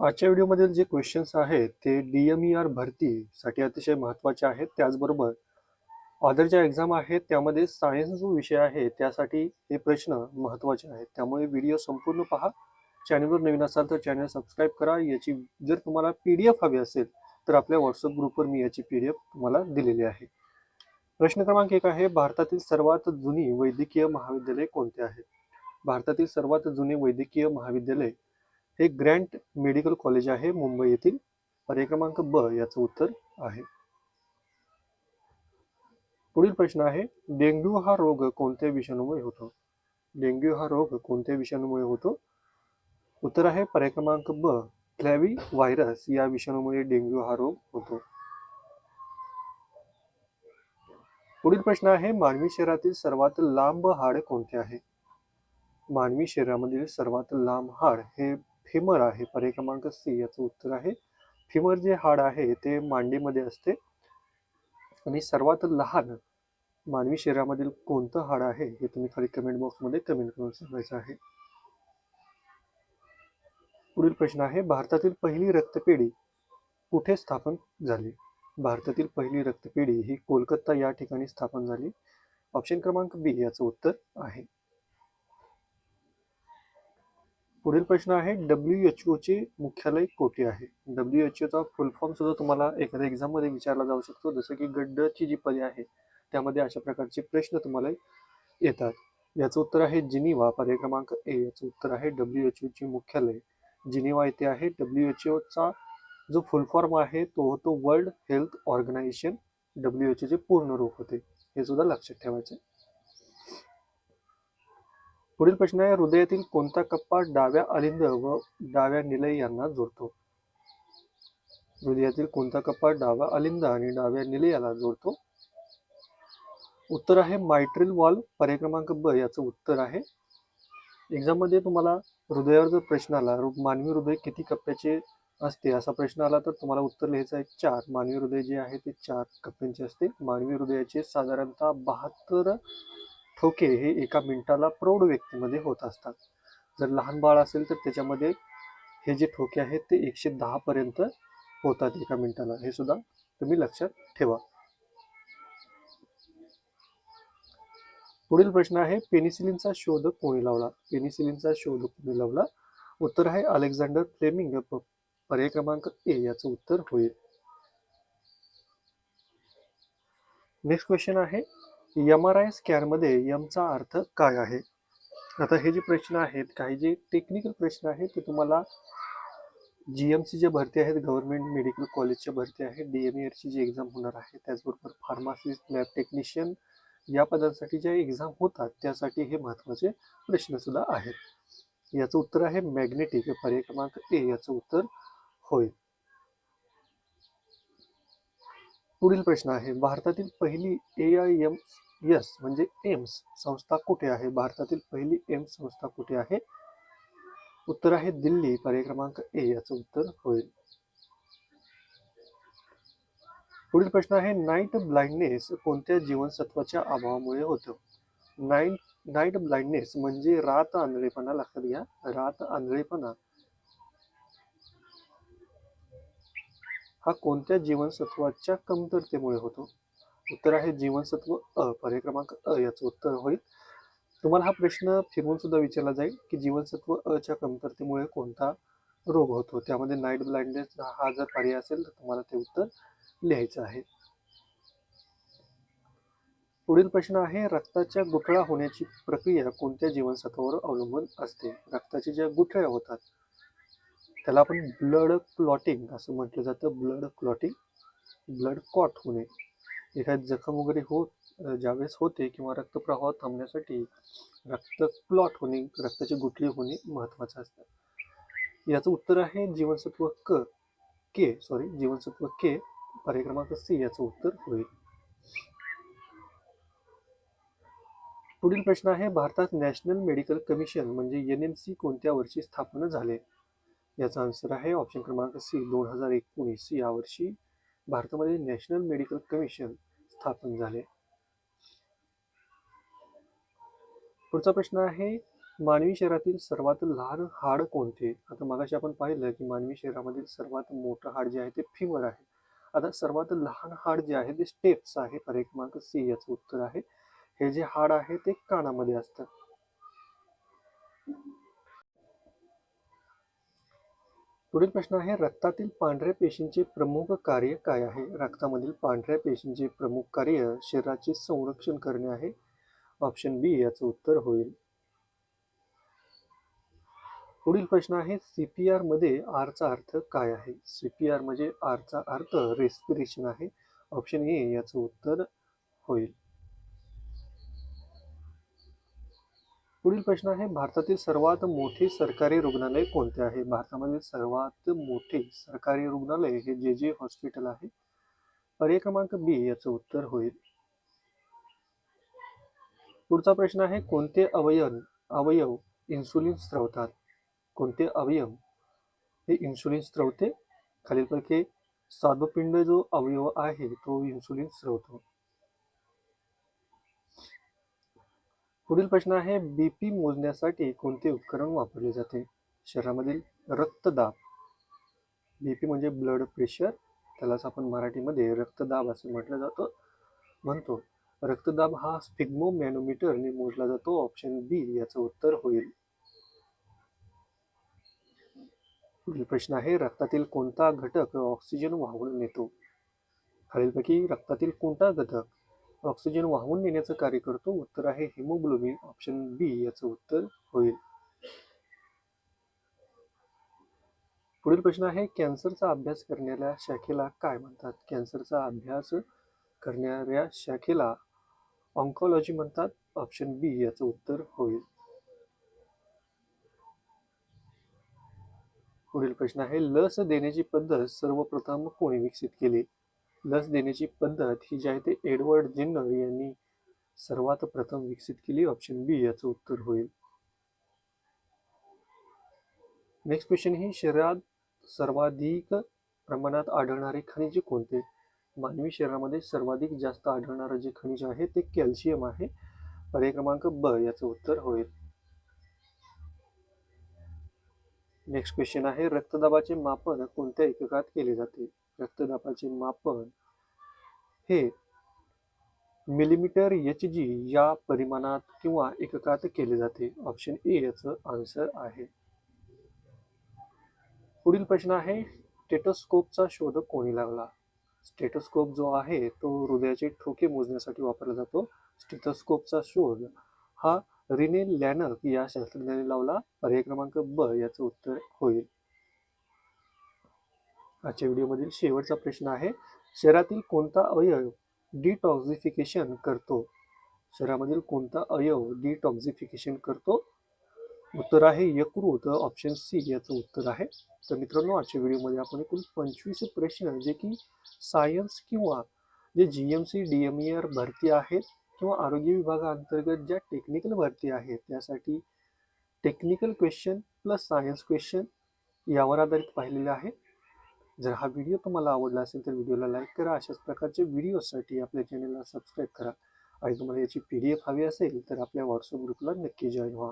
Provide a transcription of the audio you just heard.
आजच्या व्हिडिओमधील जे क्वेश्चन्स आहेत ते डी एम ई आर भरतीसाठी अतिशय महत्त्वाचे आहेत. त्याचबरोबर अदर ज्या एक्झाम आहेत त्यामध्ये सायन्स जो विषय आहे त्यासाठी हे प्रश्न महत्त्वाचे आहेत. त्यामुळे व्हिडिओ संपूर्ण पहा. चॅनलवर नवीन असाल तर चॅनल सबस्क्राईब करा. याची जर तुम्हाला पी डी एफ हवी असेल तर आपल्या व्हॉट्सअप ग्रुपवर मी याची पी डी एफ तुम्हाला दिलेली आहे. प्रश्न क्रमांक एक आहे भारतातील सर्वात जुनी वैद्यकीय महाविद्यालय कोणते आहे? भारतातील सर्वात जुने वैद्यकीय महाविद्यालय हे ग्रँट मेडिकल कॉलेज आहे मुंबई येथील. पर्याय क्रमांक ब याचं उत्तर आहे. पुढील प्रश्न आहे डेंग्यू हा रोग कोणत्या विषाणूमुळे होतो? डेंग्यू हा रोग कोणत्या विषाणूमुळे होतो? उत्तर आहे पर्याय क्रमांक ब फ्लॅवी व्हायरस या विषाणूमुळे डेंग्यू हा रोग होतो. पुढील प्रश्न आहे मानवी शरीरातील सर्वात लांब हाड कोणते आहे? मानवी शरीरामधील सर्वात लांब हाड हे फेमर आहे. पर्याय क्रमांक सी याचं उत्तर आहे. फिमर जे हाड आहे ते मांडीमध्ये असते. आणि सर्वात लहान मानवी शरीरामधील कोणतं हाड आहे हे तुम्ही खाली कमेंट बॉक्समध्ये कमेंट करून सांगायचं आहे. पुढील प्रश्न आहे भारतातील पहिली रक्तपेढी कुठे स्थापन झाली? भारतातील पहिली रक्तपेढी ही कोलकाता या ठिकाणी स्थापन झाली. ऑप्शन क्रमांक बी याचं उत्तर आहे. पुढील प्रश्न आहे डब्ल्यू एच ओचे मुख्यालय कोठे आहे? डब्ल्यू एच ओचा फुल फॉर्म सुद्धा तुम्हाला एखाद्या एक्झाममध्ये विचारला जाऊ शकतो जसं की गड्डची जी पदे आहे त्यामध्ये अशा प्रकारचे प्रश्न तुम्हाला येतात. याचं उत्तर आहे जिनिवा पर्याय क्रमांक ए याचं उत्तर आहे डब्ल्यू एच ओचे मुख्यालय. जिनिवा येथे आहे डब्ल्यू एच ओचा जो फुल फॉर्म आहे तो होतो world health organisation W H ओचे पूर्ण रूप होते. हे सुद्धा लक्षात ठेवायचे पुढील प्रश्न आहे हृदयातील कोणता कप्पा डाव्या अलिंद व डाव्या निलय यांना जोडतो? हृदयातील कोणता कप्पा डाव्या अलिंद आणि डाव्या निलयाला जोडतो? उत्तर आहे मायट्रिल वॉल पर्याय क्रमांक ब याचं उत्तर आहे. एक्झाममध्ये तुम्हाला हृदयावर जर प्रश्न आला मानवी हृदय किती कप्प्याचे असते? असा प्रश्न आला तर तुम्हाला उत्तर लिहायचं आहे चार. मानवी हृदय जे आहे ते चार कप्प्यांचे असते. मानवी हृदयाचे साधारणतः बहात्तर ठोके हे एका मिनिटाला प्रौढ व्यक्तीमध्ये होत असतात. जर लहान बाळ असेल तर त्याच्यामध्ये हे जे ठोके आहेत ते एकशे दहापर्यंत होतात एका मिनिटाला. हे सुद्धा तुम्ही लक्षात ठेवा. पुढील प्रश्न आहे पेनिसिलिनचा शोध कोणी लावला? पेनिसिलिनचा शोध कोणी लावला? उत्तर आहे अलेक्झांडर फ्लेमिंग पर्याय क्रमांक ए याचं उत्तर होईल. नेक्स्ट क्वेश्चन आहे एम आर आय स्कॅनमध्ये यमचा अर्थ काय आहे? आता हे जे प्रश्न आहेत काही जे टेक्निकल प्रश्न आहेत ते तुम्हाला जी एम सी जे भरती आहेत गव्हर्नमेंट मेडिकल कॉलेजच्या भरती आहे डी एम ची जी एक्झाम होणार आहे त्याचबरोबर फार्मासिस्ट लॅब टेक्निशियन या पदांसाठी ज्या एक्झाम होतात त्यासाठी हे महत्त्वाचे प्रश्न सुद्धा आहेत. याचं उत्तर आहे मॅग्नेटिक पर्याय क्रमांक ए याचं उत्तर होईल पुढील प्रश्न आहे भारतातील पहिली ए आय एम एस म्हणजे एम्स संस्था कुठे आहे? भारतातील पहिली एम्स संस्था कुठे आहे? उत्तर आहे दिल्ली. पर्याय क्रमांक ए याचं उत्तर होईल. पुढील प्रश्न आहे नाईट ब्लाइंडनेस कोणत्या जीवनसत्वाच्या अभावामुळे होतो? नाईट नाईट ब्लाइंडनेस म्हणजे रात आंधळेपणा लक्षात घ्या. रात आंधळेपणा. हा कोणत्या जीवनसत्वाच्या कमतरतेमुळे होतो? उत्तर आहे जीवनसत्व अ पर्याय क्रमांक अ याचं उत्तर होईल. तुम्हाला हा प्रश्न फिरवून सुद्धा विचारला जाईल की जीवनसत्व अ च्या कमतरतेमुळे कोणता रोग होतो? त्यामध्ये नाईट ब्लाइंडनेस हा जर पर्याय असेल तर तुम्हाला ते उत्तर लिहायचं आहे. पुढील प्रश्न आहे रक्ताच्या गुठळा होण्याची प्रक्रिया कोणत्या जीवनसत्वावर अवलंबून असते? रक्ताच्या ज्या गुठळ्या होतात त्याला आपण ब्लड क्लॉटिंग असं म्हटलं जातं. ब्लड क्लॉटिंग ब्लड क्लॉट होणे. एखादी जखम वगैरे होत ज्यावेळेस होते किंवा रक्तप्रवाह थांबण्यासाठी रक्त क्लॉट होणे रक्ताची गुठळी होणे महत्वाचं असतं. याचं उत्तर आहे जीवनसत्व क के सॉरी जीवनसत्व के पर्याय क्रमांक सी याचं उत्तर होईल. पुढील प्रश्न आहे भारतात नॅशनल मेडिकल कमिशन म्हणजे एन एम सी कोणत्या वर्षी स्थापन झाले? याचा आन्सर आहे ऑप्शन क्रमांक सी दोन हजार एकोणीस. या वर्षी भारतामध्ये नॅशनल मेडिकल कमिशन स्थापन झाले. पुढचा प्रश्न आहे मानवी शरीरातील सर्वात लहान हाड कोणते? आता मगाशी आपण पाहिलं की मानवी शरीरामधील सर्वात मोठं हाड जे आहे ते फिमर आहे. आता सर्वात लहान हाड जे आहे ते स्टेप्स आहे. पर्याय क्रमांक सी याचं उत्तर आहे. हे जे हाड आहे ते कानामध्ये असतं. पुढील प्रश्न आहे रक्तातील पांढऱ्या पेशींचे प्रमुख कार्य काय आहे? रक्तामधील पांढऱ्या पेशींचे प्रमुख कार्य शरीराचे संरक्षण करणे आहे. ऑप्शन बी याचं उत्तर होईल. पुढील प्रश्न आहे सीपीआरमध्ये आरमध्ये चा अर्थ काय आहे? सीपीआर म्हणजे आर चा अर्थ रेस्पिरेशन आहे. ऑप्शन ए याचं उत्तर होईल. पुढील प्रश्न आहे भारतातील सर्वात मोठे सरकारी रुग्णालय कोणते आहे? भारतामध्ये सर्वात मोठे सरकारी रुग्णालय हे जे जे हॉस्पिटल आहे. पर्याय क्रमांक बी याचं उत्तर होईल. पुढचा प्रश्न आहे कोणते अवयव अवयव इन्सुलिन स्त्रवतात कोणते अवयव हे इन्सुलिन स्त्रवते खालीलपैकी स्वादुपिंड जो अवयव आहे तो इन्सुलिन स्त्रवतो पुढील प्रश्न आहे बी पी मोजण्यासाठी कोणते उपकरण वापरले जाते? शरीरामधील रक्तदाब. बी पी म्हणजे ब्लड प्रेशर त्यालाच आपण मराठीमध्ये रक्तदाब असे म्हटलं जातो म्हणतो. रक्तदाब हा स्पिग्मो मॅनोमीटरने मोजला जातो. ऑप्शन बी याचं उत्तर होईल. पुढील प्रश्न आहे रक्तातील कोणता घटक ऑक्सिजन वाहून नेतो? खालीलपैकी रक्तातील कोणता घटक ऑक्सिजन वाहून नेण्याचं कार्य करतो. उत्तर आहे हिमोग्लोबिन ऑप्शन बी याचं उत्तर होईल. पुढील प्रश्न आहे कॅन्सरचा अभ्यास करणाऱ्या शाखेला काय म्हणतात? कॅन्सरचा अभ्यास करणाऱ्या शाखेला ऑन्कॉलॉजी म्हणतात. ऑप्शन बी याचं उत्तर होईल. पुढील प्रश्न आहे लस देण्याची पद्धत सर्वप्रथम कोणी विकसित केली? लस देण्याची पद्धत ही जी आहे ते एडवर्ड जिन्नर यांनी सर्वात प्रथम विकसित केली ऑप्शन बी याचं उत्तर होईल. नेक्स्ट क्वेश्चन ही शरीरात सर्वाधिक प्रमाणात आढळणारे खनिज कोणते? मानवी शरीरामध्ये सर्वाधिक जास्त आढळणारं जे खनिज आहे ते कॅल्शियम आहे. पर्याय क्रमांक ब याचं उत्तर होईल. नेक्स्ट क्वेश्चन आहे रक्तदाबाचे मापन कोणत्या एककात केले जाते? रक्तदाबाचे मापन हे मिलीमीटर एच जी या परिमाणात किंवा एककात केले जाते. ऑप्शन ए याचं आन्सर आहे. पुढील प्रश्न आहे स्टेटोस्कोपचा शोध कोणी लावला? स्टेटोस्कोप जो आहे तो हृदयाचे ठोके मोजण्यासाठी वापरला जातो. स्टेटोस्कोपचा शोध हा रिने लॅनक या शास्त्रज्ञाने लावला. पर्याय क्रमांक ब याचं उत्तर होईल. आजच्या व्हिडिओमधील शेवटचा प्रश्न आहे शरीरातील कोणता अवयव डिटॉक्झिफिकेशन करतो? शरीरामधील कोणता अवयव डिटॉक्झिफिकेशन करतो? उत्तर आहे यकृत ऑप्शन सी याचं उत्तर आहे. तर मित्रांनो आजच्या व्हिडिओमध्ये आपण एकूण पंचवीस प्रश्न जे की सायन्स किंवा जे G M C D M R भरती आहेत किंवा आरोग्य विभागाअंतर्गत ज्या टेक्निकल भरती आहेत त्यासाठी technical question plus science question यावर आधारित पाहिलेले आहे. जर हा व्हिडिओ तुम्हाला आवडला असेल तर व्हिडिओला लाईक करा. अशाच प्रकारचे व्हिडिओसाठी आपल्या चॅनलला सबस्क्राईब करा. आणि तुम्हाला याची पी डी एफ हवी असेल तर आपल्या व्हॉट्सअप ग्रुपला नक्की जॉईन व्हा.